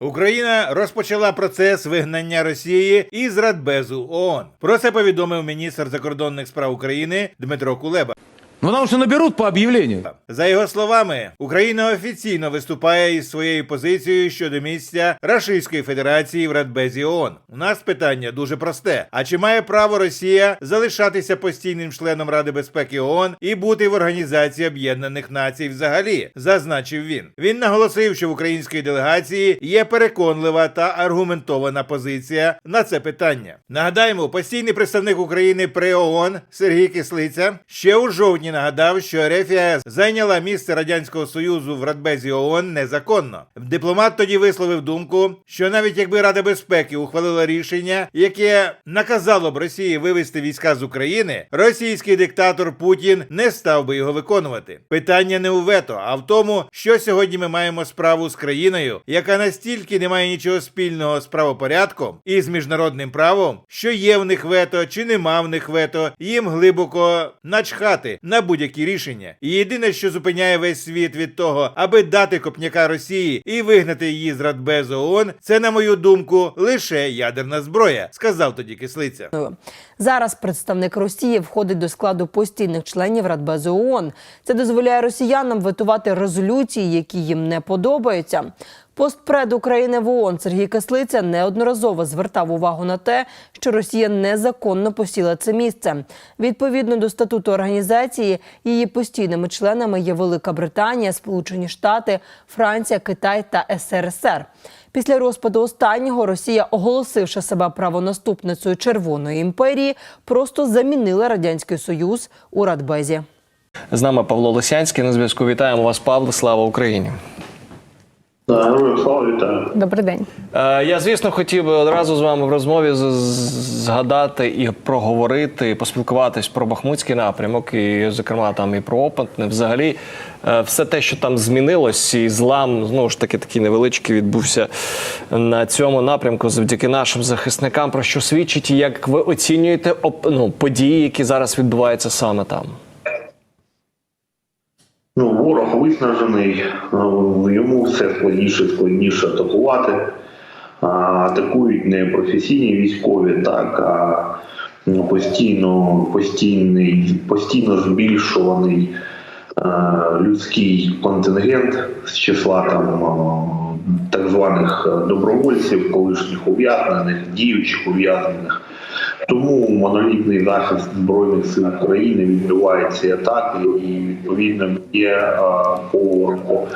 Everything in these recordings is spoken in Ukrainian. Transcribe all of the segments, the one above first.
Україна розпочала процес вигнання Росії із Радбезу ООН. Про це повідомив міністр закордонних справ України Дмитро Кулеба. Ну, потому что наберут по объявлению. За його словами, Україна офіційно виступає із своєю позицією щодо місця Рашистської Федерації в Радбезі ООН. У нас питання дуже просте: а чи має право Росія залишатися постійним членом Ради безпеки ООН і бути в Організації Об'єднаних Націй взагалі? Зазначив він. Він наголосив, що в української делегації є переконлива та аргументована позиція на це питання. Нагадаємо, постійний представник України при ООН Сергій Кислиця ще у жовтні нагадав, що РФ зайняла місце радянського союзу в Радбезі ООН незаконно. Дипломат тоді висловив думку, що навіть якби Рада безпеки ухвалила рішення, яке наказало б Росії вивести війська з України, російський диктатор Путін не став би його виконувати. Питання не у вето, а в тому, що сьогодні ми маємо справу з країною, яка настільки не має нічого спільного з правопорядком і з міжнародним правом, що є в них вето чи нема в них вето, їм глибоко начхати на будь-які рішення. Єдине, що зупиняє весь світ від того, аби дати копняка Росії і вигнати її з Радбезу ООН, це, на мою думку, лише ядерна зброя, сказав тоді кислиця. Зараз представник Росії входить до складу постійних членів Радбезу ООН. Це дозволяє росіянам витувати резолюції, які їм не подобаються. Постпред України в ООН Сергій Кислиця неодноразово звертав увагу на те, що Росія незаконно посіла це місце. Відповідно до статуту організації, її постійними членами є Велика Британія, Сполучені Штати, Франція, Китай та СРСР. Після розпаду останнього Росія, оголосивши себе правонаступницею Червоної імперії, просто замінила радянський союз у Радбезі. З нами Павло Лисянський на зв'язку. Вітаємо вас, Павло. Слава Україні. Да, Героям слава вітаю. Добрий день. Е, я, звісно, хотів би одразу з вами в розмові згадати і проговорити, поспілкуватись про Бахмутський напрямок, і, зокрема, там і про Опитне. Взагалі, е, все те, що там змінилось, і злам знову ж таки такий невеличкий відбувся на цьому напрямку завдяки нашим захисникам. Про що свідчить і як ви оцінюєте ну, події, які зараз відбуваються саме там? Ворог виснажений, е, йому все складніше складніше атакувати. Атакують не професійні військові, так а ну, постійно, постійний, постійно збільшуваний е, людський контингент з числа там е, так званих добровольців, колишніх ув'язнених, діючих ув'язнених. Тому монолітний захист збройних сил України відбувається і атаки, і відповідно є е, по ворогу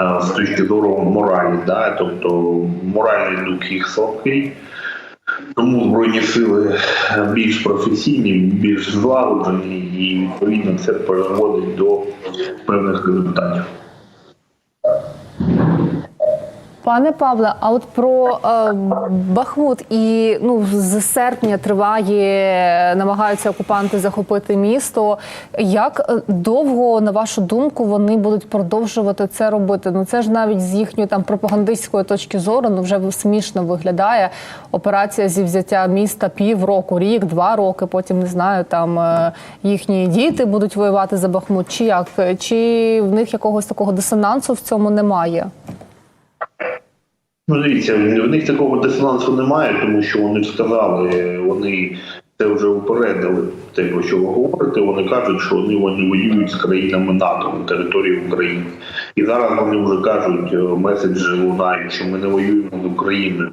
е, з точки зору моралі, да? тобто моральний дух їх слабкий. Тому збройні сили більш професійні, більш злагоджені, і відповідно це призводить до певних результатів. Пане Павле, а от про е, Бахмут і ну з серпня триває, намагаються окупанти захопити місто. Як е, довго, на вашу думку, вони будуть продовжувати це робити? Ну це ж навіть з їхньої там пропагандистської точки зору, ну вже смішно виглядає. Операція зі взяття міста півроку, рік, два роки. Потім не знаю, там е, їхні діти будуть воювати за Бахмут. Чи як? Чи в них якогось такого дисонансу в цьому немає? Ну, дивіться, в них такого дисонансу немає, тому що вони сказали, вони це вже упередили те, про що ви говорите. Вони кажуть, що вони, вони воюють з країнами НАТО на території України. І зараз вони вже кажуть, е, меседжі лунають, що ми не воюємо з Україною.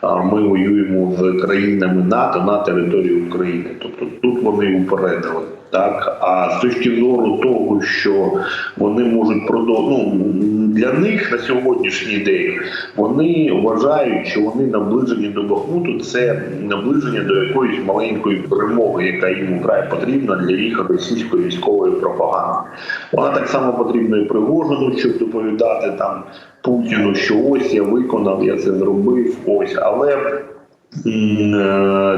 А ми воюємо з країнами НАТО на території України. Тобто тут вони упередили. Так, а з точки зору того, що вони можуть продовжувати, ну, для них на сьогоднішній день вони вважають, що вони наближені до Бахмуту. Це наближення до якоїсь маленької перемоги, яка їм вкрай потрібна для їх російської військової пропаганди. Вона так само потрібна і Пригожину, щоб доповідати там Путіну, що ось я виконав, я це зробив. Ось, але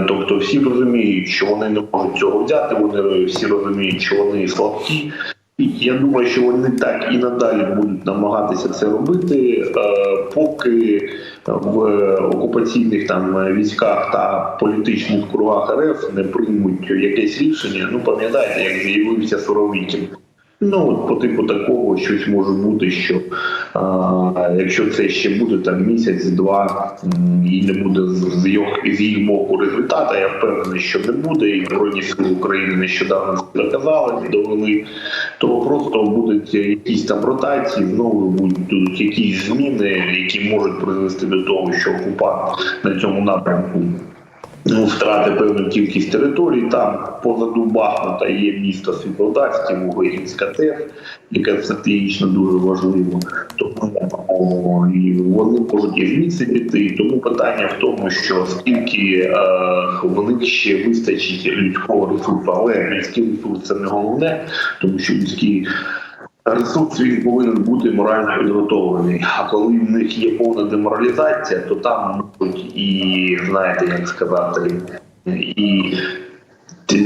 Тобто всі розуміють, що вони не можуть цього взяти. Вони всі розуміють, що вони слабкі. Я думаю, що вони так і надалі будуть намагатися це робити, е, поки в окупаційних там військах та політичних кругах РФ не приймуть якесь рішення. Ну пам'ятаєте, як з'явився Суровікін Ну, от по типу такого щось може бути, що якщо це ще буде там місяць-два і не буде з їх боку результату, я впевнений, що не буде, і Збройні сили України нещодавно доказали, довели, то просто будуть якісь там ротації, знову будуть якісь зміни, які можуть призвести до того, що окупант на цьому напрямку ну, втрати певну кількість територій. Там позаду Бахмута є місто Світлодарське, Вугорінська ТЕФ, яке стратегічно дуже важливо. Тому і вони можуть і звідси піти. Тому питання в тому, що скільки е, них ще вистачить людського ресурсу, але людський ресурс це не головне, тому що людський Ресурс він повинен бути морально підготовлений. А коли в них є повна деморалізація, то там можуть і знаєте, як сказати, і,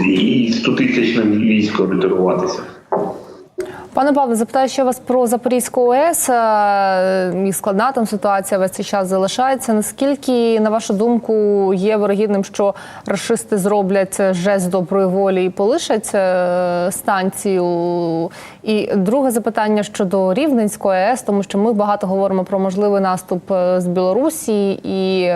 і 100 тисячним військом ретируватися. Пане Павле, запитаю ще вас про Запорізьку ОЕС. Е, І складна там ситуація весь цей час залишається. Наскільки, на вашу думку, є вирогідним, що рашисти зроблять жест доброї волі і полишать е, станцію? І друге запитання щодо Рівненської АЕС, тому що ми багато говоримо про можливий наступ е, з Білорусі, і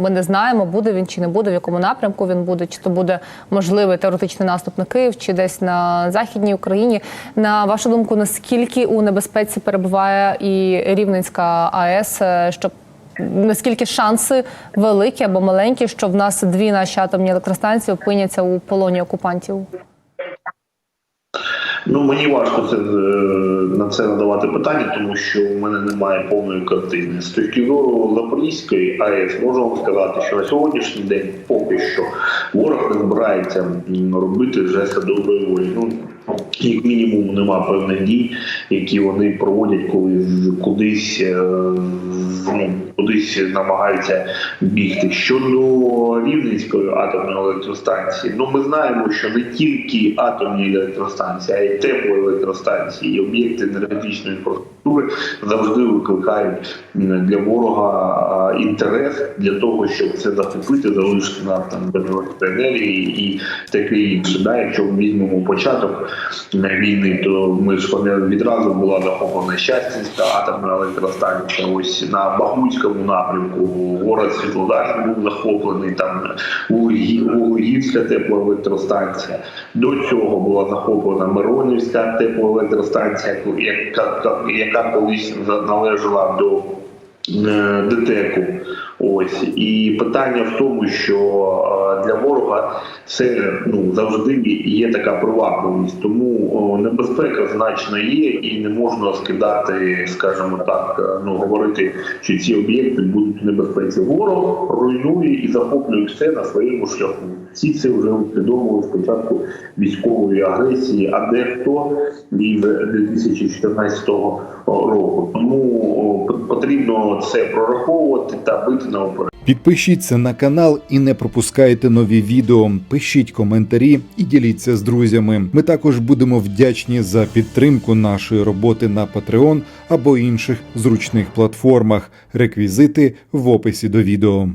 ми не знаємо, буде він чи не буде, в якому напрямку він буде, чи то буде можливий теоретичний наступ на Київ, чи десь на західній Україні. На вашу думку, наскільки у небезпеці перебуває і Рівненська АЕС, е, щоб наскільки шанси великі або маленькі, що в нас дві наші атомні електростанції опиняться у полоні окупантів? Ну мені важко це е, на це надавати питання, тому що в мене немає повної картини. З точки зору Запорізької АЕС можу вам сказати, що на сьогоднішній день поки що ворог не збирається робити жести доброї волі. Ну як мінімум нема певних дій, які вони проводять, коли кудись е, ну, кудись намагаються бігти. Щодо Рівненської атомної електростанції, ну ми знаємо, що не тільки атомні електростанції, а й теплоелектростанції, і об'єкти енергетичної інфраструктури завжди викликають для ворога інтерес для того, щоб це захопити, залишити нас там без електроенергії і таке інше. Да, якщо візьмемо початок війни, то ми ж відразу була захоплена Щастинська атомна електростанція. Ось на Бахмутському напрямку город Світлодар був захоплений там Вуглеї- теплоелектростанція. До цього була захоплена Миронівська теплоелектростанція, яка, яка колись належала до е, ДТЕКу. Ось і питання в тому, що е, для ворога це ну завжди є така привабливість, тому небезпека значно є, і не можна скидати, скажімо так, е, ну говорити, що ці об'єкти будуть в небезпеці. Ворог руйнує і захоплює все на своєму шляху. Всі це вже усвідомили спочатку військової агресії, а дехто і з 2014 року. Тому потрібно це прораховувати та бити наперед. Підпишіться на канал і не пропускайте нові відео. Пишіть коментарі і діліться з друзями. Ми також будемо вдячні за підтримку нашої роботи на Patreon або інших зручних платформах. Реквізити в описі до відео.